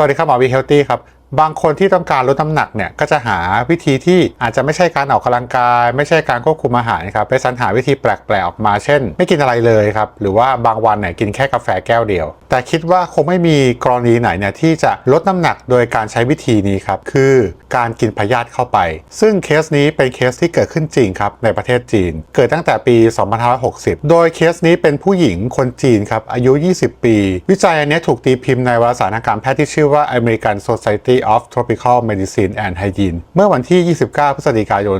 สวัสดีครับหมอวีเฮลตี้ครับ บางคนที่ต้องการลดน้ำหนักเนี่ยก็จะหาวิธีที่อาจจะไม่ใช่การออกกำลังกาย ไม่ใช่การควบคุมอาหารครับไปสรรหาวิธีแปลกๆออกมาเช่น ไม่กินอะไรเลยครับหรือว่าบางวันเนี่ยกินแค่กาแฟแก้วเดียว แต่คิดว่าคงไม่มีกรณีไหนเนี่ยที่จะลดน้ำหนักโดยการใช้วิธีนี้ครับคือการกินพยาธิเข้าไป ซึ่งเคสนี้เป็นเคสที่เกิดขึ้นจริงครับในประเทศจีน เกิดตั้งแต่ปี 2560 โดยเคสนี้เป็นผู้หญิงคนจีนครับอายุ 20 ปี วิจัยอันนี้ถูกตีพิมพ์ในวารสารทางการแพทย์ที่ชื่อว่า American Society of Tropical Medicine and Hygiene เมื่อวันที่ 29 พฤศจิกายน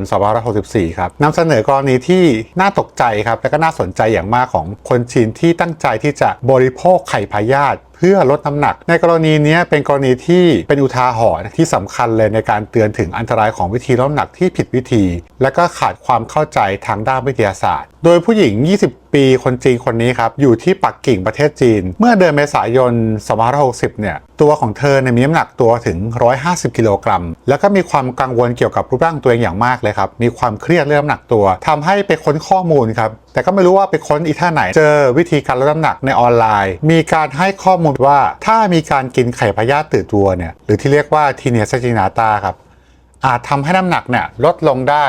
2564 ครับนำเสนอกรณีที่น่าตกใจครับ และก็น่าสนใจอย่างมากของคนจีนที่ตั้งใจที่จะบริโภคไข่พยาธิเพื่อลดน้ำหนัก ในกรณีนี้เป็นกรณีที่เป็นอุทาหรณ์ที่สำคัญเลยในการเตือนถึงอันตรายของวิธีลดน้ำหนักที่ผิดวิธี และก็ขาดความเข้าใจทางด้านวิทยาศาสตร์ โดยผู้หญิง20ปีคนจีนคนนี้ครับ อยู่ที่ปักกิ่งประเทศจีน เมื่อเดือนเมษายน2560 เนี่ย ตัวของเธอเนี่ยมีน้ำหนักตัวถึง 150 กิโลกรัม แล้วก็มีความกังวลเกี่ยวกับรูปร่างตัวเองอย่างมากเลยครับ มีความเครียดเรื่องน้ำหนักตัวทำให้ไปค้นข้อมูลครับ แต่ก็ไม่รู้ว่าไปค้นอีท่าไหน เจอวิธีการลดน้ำหนักในออนไลน์ มีการให้ข้อมูลว่าถ้ามีการกินไข่พยาธิตื่นตัวเนี่ย หรือที่เรียกว่าทีเนียซจินาตาครับ อาจทำให้น้ำหนักเนี่ยลดลงได้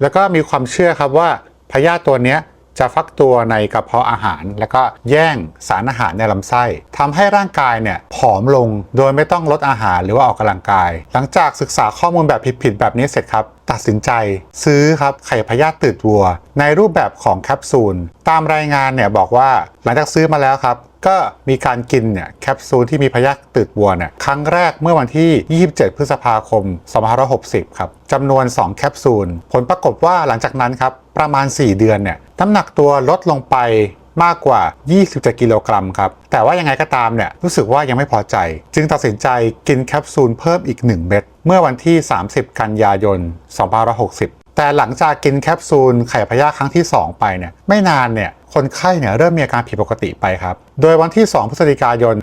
แล้วก็มีความเชื่อครับว่าพยาธิตัวเนี้ย จะฟักตัวในกระเพาะอาหาร แล้วก็แย่งสารอาหารในลำไส้ทำให้ร่างกายเนี่ยผอมลงโดยไม่ต้องลดอาหารหรือว่าออกกำลังกาย หลังจากศึกษาข้อมูลแบบผิดๆแบบนี้เสร็จครับ ตัดสินใจซื้อครับไข่พยาธิตืดวัว ในรูปแบบของแคปซูล ตามรายงานเนี่ยบอกว่าหลังจากซื้อมาแล้วครับ ก็มีการกินเนี่ยแคปซูลที่มีพยาธิตืดวัวเนี่ยครั้งแรกเมื่อวันที่ 27 พฤษภาคม 2560 ครับจำนวน 2 แคปซูล ผลปรากฏว่าหลังจากนั้นครับ ประมาณ 4 เดือนเนี่ยน้ำหนักตัวลดลงไปมากกว่า 27 กิโลกรัมครับ แต่ว่ายังไงก็ตามเนี่ย รู้สึกว่ายังไม่พอใจ จึงตัดสินใจกินแคปซูลเพิ่มอีก 1 เม็ด เมื่อวันที่ 30 กันยายน 2560 แต่หลังจากกินแคปซูลไข่พยาธิครั้งที่ 2 ไปเนี่ย ไม่นานเนี่ย คนไข้เนี่ยเริ่มมีอาการผิดปกติไปครับ โดยวันที่ 2 พฤศจิกายน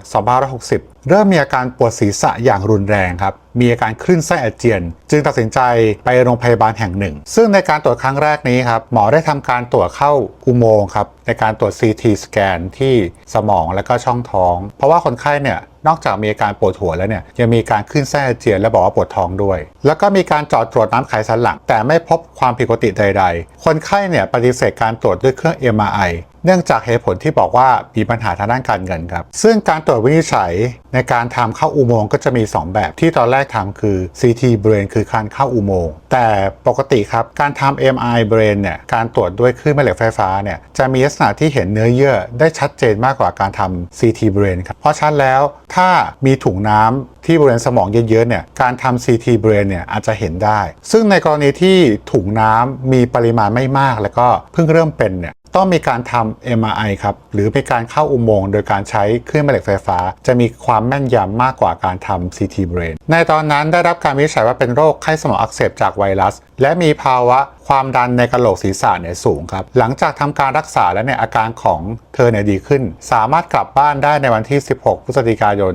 2560 เริ่มมีอาการปวดศีรษะอย่างรุนแรงครับ มีอาการคลื่นไส้อาเจียน จึงตัดสินใจไปโรงพยาบาลแห่งหนึ่ง ซึ่งในการตรวจครั้งแรกนี้ครับ หมอได้ทำการตรวจเข้าอุโมงค์ครับ ในการตรวจ CT สแกนที่สมองและก็ช่องท้อง เพราะว่าคนไข้เนี่ยนอกจากมีอาการปวดหัวแล้วเนี่ยยังมีการขึ้นไส้อาเจียนและบอกว่าปวดท้องด้วย แล้วก็มีการจอดตรวจน้ำไขสันหลัง แต่ไม่พบความผิดปกติใด ๆ คนไข้เนี่ยปฏิเสธการตรวจด้วยเครื่อง MRI เนื่องจากเหตุผลที่บอกว่ามีปัญหาทางด้านการเงินครับ ซึ่งการตรวจวินิจฉัยในการทำเข้าอุโมงค์ก็จะมี 2 แบบที่ตอนแรกทำคือ CT brain คือการเข้าอุโมงค์แต่ปกติครับการทำ MRI brain เนี่ยการตรวจด้วยคลื่นแม่เหล็กไฟฟ้าเนี่ยจะมีลักษณะที่เห็นเนื้อเยื่อได้ชัดเจนมากกว่าการทำ CT brain ครับเพราะฉะนั้นแล้วถ้ามีถุงน้ำที่บริเวณสมองเยอะๆเนี่ยการทำ CT brain เนี่ยอาจจะเห็นได้ ซึ่งในกรณีที่ถุงน้ำมีปริมาณไม่มาก แล้วก็เพิ่งเริ่มเป็นเนี่ย ต้องมีการทำ MRI ครับหรือเป็นการเข้าอุโมงค์โดยการใช้เครื่องแม่เหล็กไฟฟ้า จะมีความแม่นยำมากกว่าการทำ CT brain ในตอนนั้นได้รับการวินิจฉัยว่าเป็นโรคไข้สมองอักเสบจากไวรัส และมีภาวะความดันในกระโหลกศีรษะเนี่ยสูงครับ หลังจากทำการรักษาแล้วเนี่ยอาการของเธอเนี่ยดีขึ้น สามารถกลับบ้านได้ในวันที่ 16 พฤศจิกายน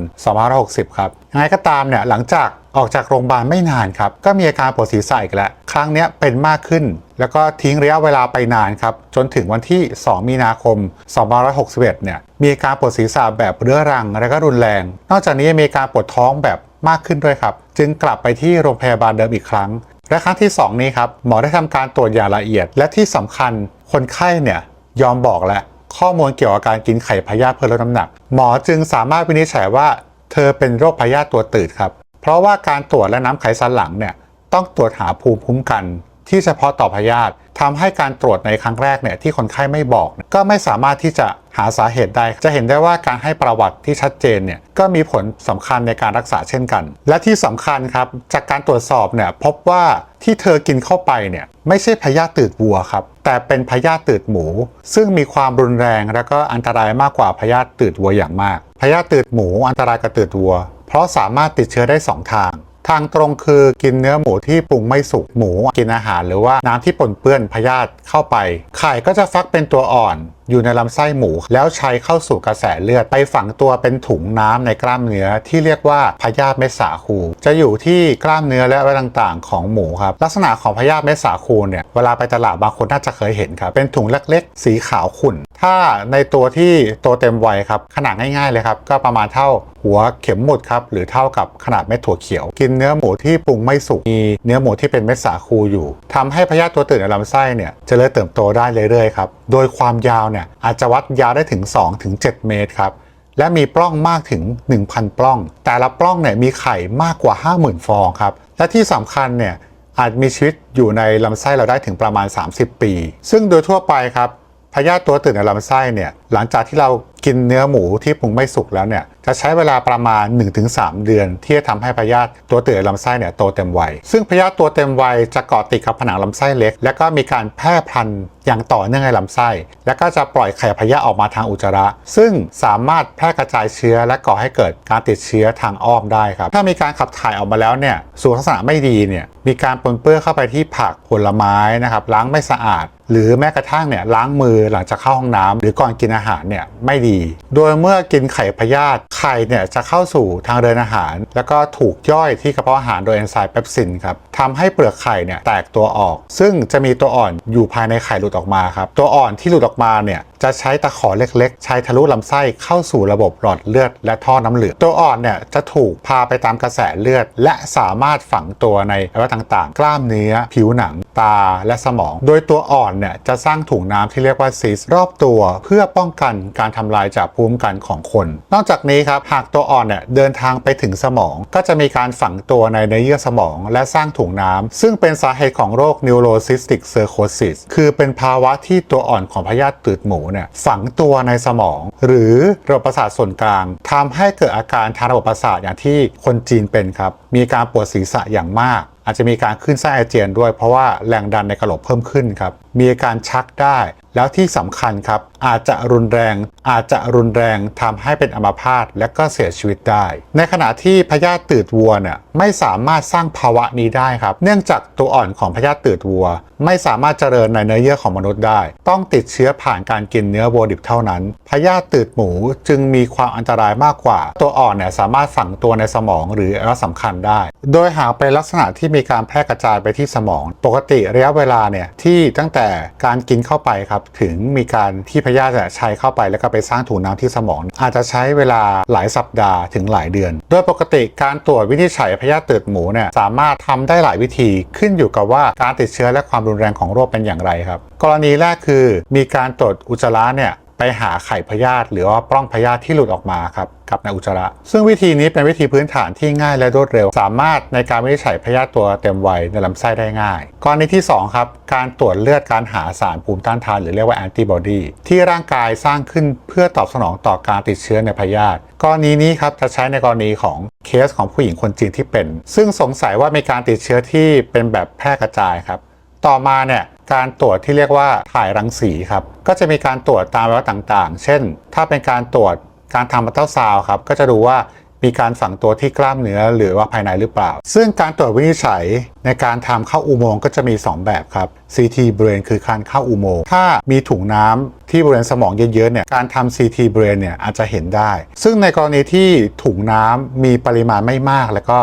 2560 ครับยังไงก็ตามเนี่ยหลังจากออกจากโรงพยาบาลไม่นานครับ ก็มีอาการปวดศีรษะอีกแล้ว ครั้งเนี้ยเป็นมากขึ้น แล้วก็ทิ้งระยะเวลาไปนานครับ จนถึงวันที่ 2 มีนาคม 2561 เนี่ย มีอาการปวดศีรษะแบบเรื้อรัง และก็รุนแรง นอกจากนี้มีอาการปวดท้องแบบมากขึ้นด้วยครับ จึงกลับไปที่โรงพยาบาลเดิมอีกครั้ง และครั้งที่ 2 นี้ครับหมอได้ทำการตรวจอย่างละเอียด และที่สำคัญคนไข้เนี่ยยอมบอกแล้วข้อมูลเกี่ยวกับการกินไข่พยาธิเพื่อลดน้ำหนัก หมอจึงสามารถวินิจฉัยว่า เธอเป็นโรคพยาธิตัวตืดครับ เพราะว่าการตรวจและน้ำไขสันหลังเนี่ยต้องตรวจหาภูมิคุ้มกัน ที่เฉพาะต่อพยาธิทำให้การตรวจในครั้งแรกเนี่ยที่คนไข้ไม่บอก ก็ไม่สามารถที่จะหาสาเหตุได้ จะเห็นได้ว่าการให้ประวัติที่ชัดเจนเนี่ยก็มีผลสำคัญในการรักษาเช่นกัน และที่สำคัญครับจากการตรวจสอบเนี่ยพบว่าที่เธอกินเข้าไปเนี่ยไม่ใช่พยาธิตืดวัวครับแต่เป็นพยาธิตืดหมู ซึ่งมีความรุนแรง และก็อันตรายมากกว่าพยาธิตืดวัวอย่างมากพยาธิตืดหมูอันตรายกับตืดวัว เพราะสามารถติดเชื้อได้ 2 ทาง ทางตรงคือกินเนื้อหมูที่ปรุงไม่สุกหมู กินอาหารหรือว่าน้ำที่ปนเปื้อนพยาธิเข้าไป ไข่ก็จะฟักเป็นตัวอ่อน อยู่ในลำไส้หมู แล้วใช้เข้าสู่กระแสเลือดไปฝังตัวเป็นถุงน้ำในกล้ามเนื้อที่เรียกว่าพยาธิเม็ดสาคู จะอยู่ที่กล้ามเนื้อและอะไรต่างๆ ของหมูครับลักษณะของพยาธิเม็ดสาคูเนี่ยเวลาไปตลาดบางคนน่าจะเคยเห็นครับเป็นถุงเล็กๆ สีขาวขุ่น ถ้าในตัวที่โตเต็มวัยครับขนาดง่ายๆเลยครับก็ประมาณเท่าหัวเข็มหมุดครับหรือเท่ากับขนาดเม็ดถั่วเขียว กินเนื้อหมูที่ปรุงไม่สุกมีเนื้อหมูที่เป็นเม็ดสาคูอยู่ทำให้พยาธิตัวตื่นในลำไส้เนี่ยจเจริญเติบโตได้เรื่อยๆครับโดยความยาวเนี่ยอาจจะวัดยาวได้ถึง 2-7 เมตรครับและมีปล้องมากถึง 1,000 ปล้อง แต่ละปล้องเนี่ยมีไข่มากกว่า 50,000 ฟองครับ และที่สำคัญเนี่ยอาจมีชีวิตอยู่ในลำไส้เราได้ถึงประมาณ 30 ปี ซึ่งโดยทั่วไปครับพยาธิตัวตื่นในลำไส้เนี่ยหลังจากที่เรา กินเนื้อหมูที่ปรุงไม่สุกแล้วเนี่ยจะใช้เวลาประมาณ 1-3 เดือน ที่จะทำให้พยาธิตัวตื่นในลำไส้เนี่ยโตเต็มวัย ซึ่งพยาธิตัวเต็มวัยจะเกาะติดกับผนังลำไส้เล็ก และก็มีการแพร่พันธุ์อย่างต่อเนื่องในลำไส้ และก็จะปล่อยไข่พยาธิออกมาทางอุจจาระ ซึ่งสามารถแพร่กระจายเชื้อและก่อให้เกิดการติดเชื้อทางอ้อมได้ครับ ถ้ามีการขับถ่ายออกมาแล้วเนี่ยสู่ลักษณะไม่ดีเนี่ยมีการปนเปื้อนเข้าไปที่ผักผลไม้นะครับล้างไม่สะอาด หรือแม้กระทั่งเนี่ยล้างมือหลังจากเข้าห้องน้ำหรือก่อนกินอาหารเนี่ยไม่ดี โดยเมื่อกินไข่พยาธิไข่เนี่ยจะเข้าสู่ทางเดินอาหาร แล้วก็ถูกย่อยที่กระเพาะอาหารโดยเอนไซม์เปปซินครับทำให้เปลือกไข่เนี่ยแตกตัวออก ซึ่งจะมีตัวอ่อนอยู่ภายในไข่หลุดออกมาครับตัวอ่อนที่หลุดออกมาเนี่ยจะใช้ตะขอเล็กๆ ใช้ทะลุลำไส้เข้าสู่ระบบหลอดเลือดและท่อน้ำเหลืองตัวอ่อนเนี่ยจะถูกพาไปตามกระแสเลือด และสามารถฝังตัวในอวัยวะต่างๆ กล้ามเนื้อ ผิวหนัง ตาและสมอง โดยตัวอ่อนเนี่ยจะสร้างถุงน้ำที่เรียกว่าซิสรอบตัวเพื่อป้องกันการทำลายจากภูมิคุ้มกันของคน นอกจากนี้ครับหากตัวอ่อนเนี่ยเดินทางไปถึงสมอง ก็จะมีการฝังตัวในเนื้อเยื่อสมอง และสร้างถุงน้ำซึ่งเป็นสาเหตุของโรค neurocystic cirrhosis คือเป็นภาวะที่ตัวอ่อนของพยาธิตืดหมูเนี่ยฝังตัวในสมอง หรือระบบประสาทส่วนกลางทำให้เกิดอาการทางระบบประสาทอย่างที่คนจีนเป็นครับมีการปวดศีรษะอย่างมาก อาจจะมีการขึ้นไส้อาเจียนด้วยเพราะว่าแรงดันในกระโหลกเพิ่มขึ้นครับมีอาการชักได้ แล้วที่สำคัญครับอาจจะรุนแรง อาจจะรุนแรงทำให้เป็นอัมพาตและก็เสียชีวิตได้ ในขณะที่พยาธิตืดวัวเนี่ยไม่สามารถสร้างภาวะนี้ได้ครับ เนื่องจากตัวอ่อนของพยาธิตืดวัว ไม่สามารถเจริญในเนื้อเยื่อของมนุษย์ได้ ต้องติดเชื้อผ่านการกินเนื้อวัวดิบเท่านั้นพยาธิตืดหมูจึงมีความอันตรายมากกว่า ตัวอ่อนเนี่ยสามารถฝังตัวในสมองหรืออวัยวะสำคัญได้ โดยหากเป็นลักษณะที่มีการแพร่กระจายไปที่สมอง ปกติระยะเวลาเนี่ยที่ตั้งแต่การกินเข้าไปครับถึงมีการที่พยาธิใช้เข้าไปแล้วก็ไปสร้างถุงน้ำที่สมอง อาจจะใช้เวลาหลายสัปดาห์ถึงหลายเดือน โดยปกติการตรวจวินิจฉัยพยาธิตืดหมูเนี่ยสามารถทำได้หลายวิธีขึ้นอยู่กับว่าการติดเชื้อและความรุนแรงของโรคเป็นอย่างไรครับ กรณีแรกคือ มีการตรวจอุจจาระเนี่ย ไปหาไข่พยาธิหรือว่าปล้องพยาธิที่หลุดออกมาครับกับในอุจจาระ ซึ่งวิธีนี้เป็นวิธีพื้นฐานที่ง่ายและรวดเร็ว สามารถในการวินิจฉัยพยาธิตัวเต็มวัยในลำไส้ได้ง่ายกรณีที่2ครับการตรวจเลือดการหาสารภูมิต้านทานหรือเรียกว่าแอนติบอดีที่ร่างกายสร้างขึ้นเพื่อตอบสนองต่อการติดเชื้อในพยาธิกรณีนี้ครับจะใช้ในกรณีของเคสของผู้หญิงคนจีนที่เป็น ซึ่งสงสัยว่ามีการติดเชื้อที่เป็นแบบแพร่กระจายครับต่อมาเนี่ย การตรวจที่เรียกว่าถ่ายรังสีครับ ก็จะมีการตรวจตามอวัยวะต่างๆ เช่น ถ้าเป็นการตรวจการทำมัลตราซาวครับ ก็จะดูว่ามีการฝังตัวที่กล้ามเนื้อหรือว่าภายในหรือเปล่า ซึ่งการตรวจวินิจฉัยในการทำเข้าอุโมงค์ก็จะมี 2 แบบครับ CT brain คือการเข้าอุโมงค์ ถ้ามีถุงน้ำที่บริเวณสมองเยอะๆเนี่ย การทำ CT brain เนี่ยอาจจะเห็นได้ ซึ่งในกรณีที่ถุงน้ำมีปริมาณไม่มากแล้วก็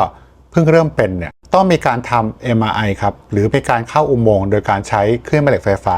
เพิ่งเริ่มเป็นเนี่ย ต้องมีการทำ MRI ครับ หรือเป็นการเข้าอุโมงค์โดยการใช้เครื่องแม่เหล็กไฟฟ้า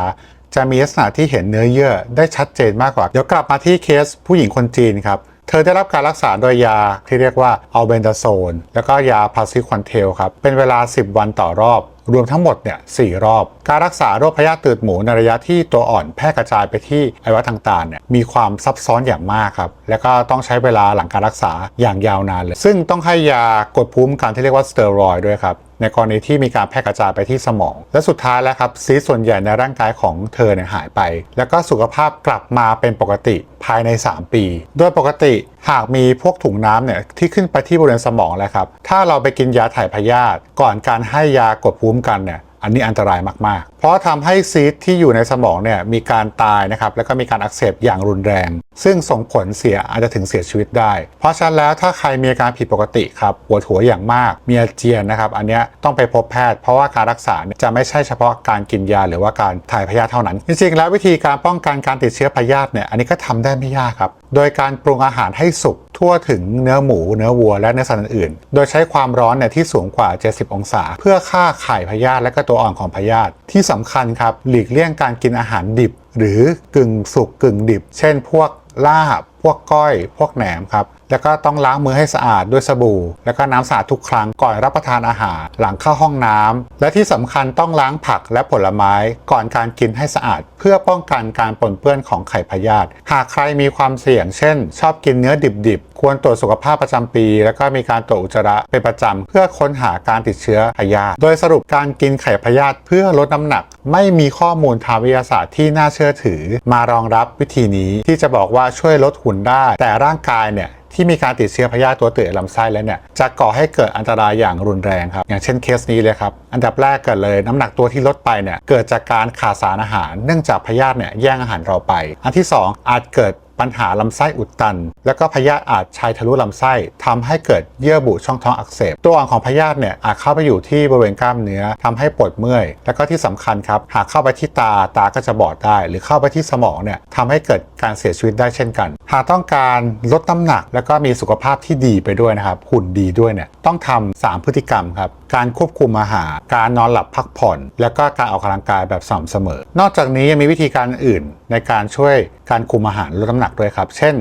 จะมีลักษณะที่เห็นเนื้อเยื่อได้ชัดเจนมากกว่า เดี๋ยวกลับมาที่เคสผู้หญิงคนจีนครับเธอได้รับการรักษาโดยยาที่เรียกว่าอัลเบนดาโซน แล้วก็ยาพาซิควันเทลครับ เป็นเวลา 10 วันต่อรอบ รวมทั้งหมดเนี่ยสรอบ การรักษาโรคพยาธิตืดหมูในระยะที่ตัวอ่อนแพร่กระจายไปที่อวัยวะต่างๆเนี่ยมีความซับซ้อนอย่างมากครับ และก็ต้องใช้เวลาหลังการรักษาอย่างยาวนานเลย ซึ่งต้องให้ยากดภูมิคุ้มกันที่เรียกว่าสเตียรอยด์ด้วยครับ ในกรณีที่มีการแพร่กระจายไปที่สมอง และสุดท้ายแล้วครับซีสส่วนใหญ่ในร่างกายของเธอเนี่ยหายไป แล้วก็สุขภาพกลับมาเป็นปกติภายใน 3 ปี โดยปกติหากมีพวกถุงน้ำเนี่ยที่ขึ้นไปที่บริเวณสมองแล้วครับ ถ้าเราไปกินยาถ่ายพยาธิก่อนการให้ยากดภูมิกันเนี่ย อันนี้อันตรายมากๆ เพราะทำให้ซีสที่อยู่ในสมองเนี่ยมีการตายนะครับแล้วก็มีการอักเสบอย่างรุนแรง ซึ่งส่งผลเสียอาจจะถึงเสียชีวิตได้ เพราะฉะนั้นแล้วถ้าใครมีอาการผิดปกติครับปวดหัวอย่างมาก มีอาเจียนนะครับ อันนี้ต้องไปพบแพทย์เพราะว่าการรักษาจะไม่ใช่เฉพาะการกินยาหรือว่าการถ่ายพยาธิเท่านั้น จริงๆ แล้ววิธีการป้องกันการติดเชื้อพยาธิเนี่ยอันนี้ก็ทำได้ไม่ยากครับ โดยการปรุงอาหารให้สุก ทั่วถึงเนื้อหมูเนื้อวัวและเนื้อสัตว์อื่น โดยใช้ความร้อนเนี่ยที่สูงกว่า 70 องศา เพื่อฆ่าไข่พยาธิและก็ตัวอ่อนของพยาธิที่สำคัญครับหลีกเลี่ยงการกินอาหารดิบ หรือกึ่งสุกกึ่งดิบ เช่น พวกลาบ พวกก้อย พวกแหนมครับแล้วก็ต้องล้างมือให้สะอาดด้วยสบู่ แล้วก็น้ำสะอาดทุกครั้งก่อนรับประทานอาหาร หลังเข้าห้องน้ำและที่สำคัญต้องล้างผักและผลไม้ก่อนการกินให้สะอาด เพื่อป้องกันการปนเปื้อนของไข่พยาธิหากใครมีความเสี่ยง เช่น ชอบกินเนื้อดิบๆ ควรตรวจสุขภาพประจำปี แล้วก็มีการตรวจอุจจาระเป็นประจำเพื่อค้นหาการติดเชื้อพยาธิโดยสรุปการกินไข่พยาธิเพื่อลดน้ำหนัก ไม่มีข้อมูลทางวิทยาศาสตร์ที่น่าเชื่อถือ มารองรับวิธีนี้ที่จะบอกว่าช่วยลดหุ่นได้ แต่ร่างกายเนี่ย ที่มีการติดเชื้อพยาธิตัวตืดลำไส้แล้วเนี่ยจะก่อให้เกิดอันตรายอย่างรุนแรงครับ อย่างเช่นเคสนี้เลยครับ อันดับแรกเกิดเลยน้ำหนักตัวที่ลดไปเนี่ยเกิดจากการขาดสารอาหาร เนื่องจากพยาธิเนี่ยแย่งอาหารเราไป อันที่ 2 อาจเกิดปัญหาลำไส้อุดตัน แล้วก็พยาธิอาจชัยทะลุลำไส้ทำให้เกิดเยื่อบุช่องท้องอักเสบ ตัวอ่อนของพยาธิเนี่ยอาจเข้าไปอยู่ที่บริเวณกล้ามเนื้อทำให้ปวดเมื่อย แล้วก็ที่สำคัญครับ หากเข้าไปที่ตาตาก็จะบอดได้ หรือเข้าไปที่สมองเนี่ยทำให้เกิดการเสียชีวิตได้เช่นกันหากต้องการลดน้ำหนัก แล้วก็มีสุขภาพที่ดีไปด้วยนะครับหุ่นดีด้วยเนี่ยต้องทำสามพฤติกรรมครับการควบคุมอาหารการนอนหลับพักผ่อน และก็การออกกำลังกายแบบสม่ำเสมอ นอกจากนี้ยังมีวิธีการอื่นในการช่วยการคุมอาหารลดน้ำหนักด้วยครับ เช่น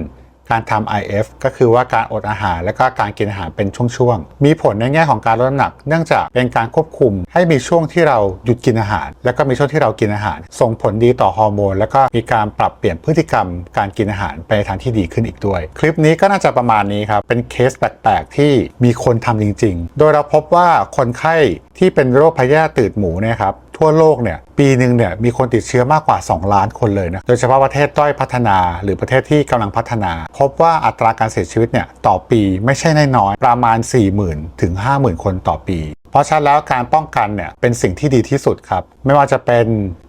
การทำ IF ก็คือว่าการอดอาหารและก็การกินอาหารเป็นช่วงๆ มีผลในแง่ของการลดน้ำหนัก เนื่องจากเป็นการควบคุมให้มีช่วงที่เราหยุดกินอาหาร แล้วก็มีช่วงที่เรากินอาหาร ส่งผลดีต่อฮอร์โมน แล้วก็มีการปรับเปลี่ยนพฤติกรรม การกินอาหารไปในทางที่ดีขึ้นอีกด้วย คลิปนี้ก็น่าจะประมาณนี้ครับ เป็นเคสแปลกๆที่มีคนทำจริง ๆ โดยเราพบว่าคนไข้ที่เป็นโรคพยาธิตืดหมูเนี่ยครับ ทั่วโลกเนี่ยปีหนึ่งเนี่ยมีคนติดเชื้อมากกว่า 2 ล้านคนเลยนะโดยเฉพาะประเทศด้อยพัฒนาหรือประเทศที่กำลังพัฒนา พบว่าอัตราการเสียชีวิตเนี่ยต่อปีไม่ใช่น้อยประมาณ 40,000 ถึง 50,000 คนต่อปี เพราะฉะนั้นแล้วการป้องกันเนี่ยเป็นสิ่งที่ดีที่สุดครับ ไม่ว่าจะเป็น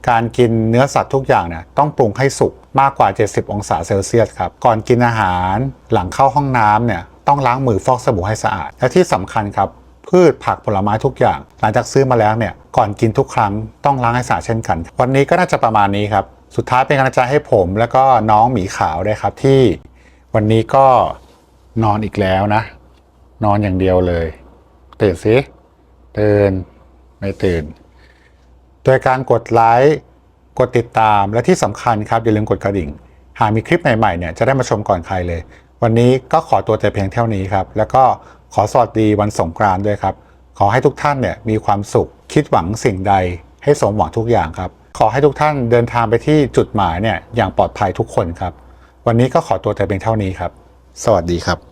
การกินเนื้อสัตว์ทุกอย่างเนี่ยต้องปรุงให้สุกมากกว่า 70 องศาเซลเซียสครับก่อนกินอาหารหลังเข้าห้องน้ำเนี่ยต้องล้างมือฟอกสบู่ให้สะอาด และที่สำคัญครับ พืชผักผลไม้ทุกอย่าง หลังจากซื้อมาแล้วเนี่ยก่อนกินทุกครั้งต้องล้างให้สะอาดเช่นกัน วันนี้ก็น่าจะประมาณนี้ครับ สุดท้ายเป็นกำลังใจให้ผมแล้วก็น้องหมีขาวด้วยครับที่วันนี้ก็นอนอีกแล้วนะ นอนอย่างเดียวเลยตื่นสิตื่นไม่ตื่น โดยการกดไลค์กดติดตามและที่สำคัญครับอย่าลืมกดกระดิ่ง หากมีคลิปใหม่ๆเนี่ยจะได้มาชมก่อนใครเลย วันนี้ก็ขอตัวแต่เพียงเท่านี้ครับ แล้วก็ ขอสวัสดีวันสงกรานต์ด้วยครับ ขอให้ทุกท่านเนี่ยมีความสุขคิดหวังสิ่งใด ให้สมหวังทุกอย่างครับ ขอให้ทุกท่านเดินทางไปที่จุดหมายเนี่ยอย่างปลอดภัยทุกคนครับ วันนี้ก็ขอตัวแต่เพียงเท่านี้ครับ สวัสดีครับ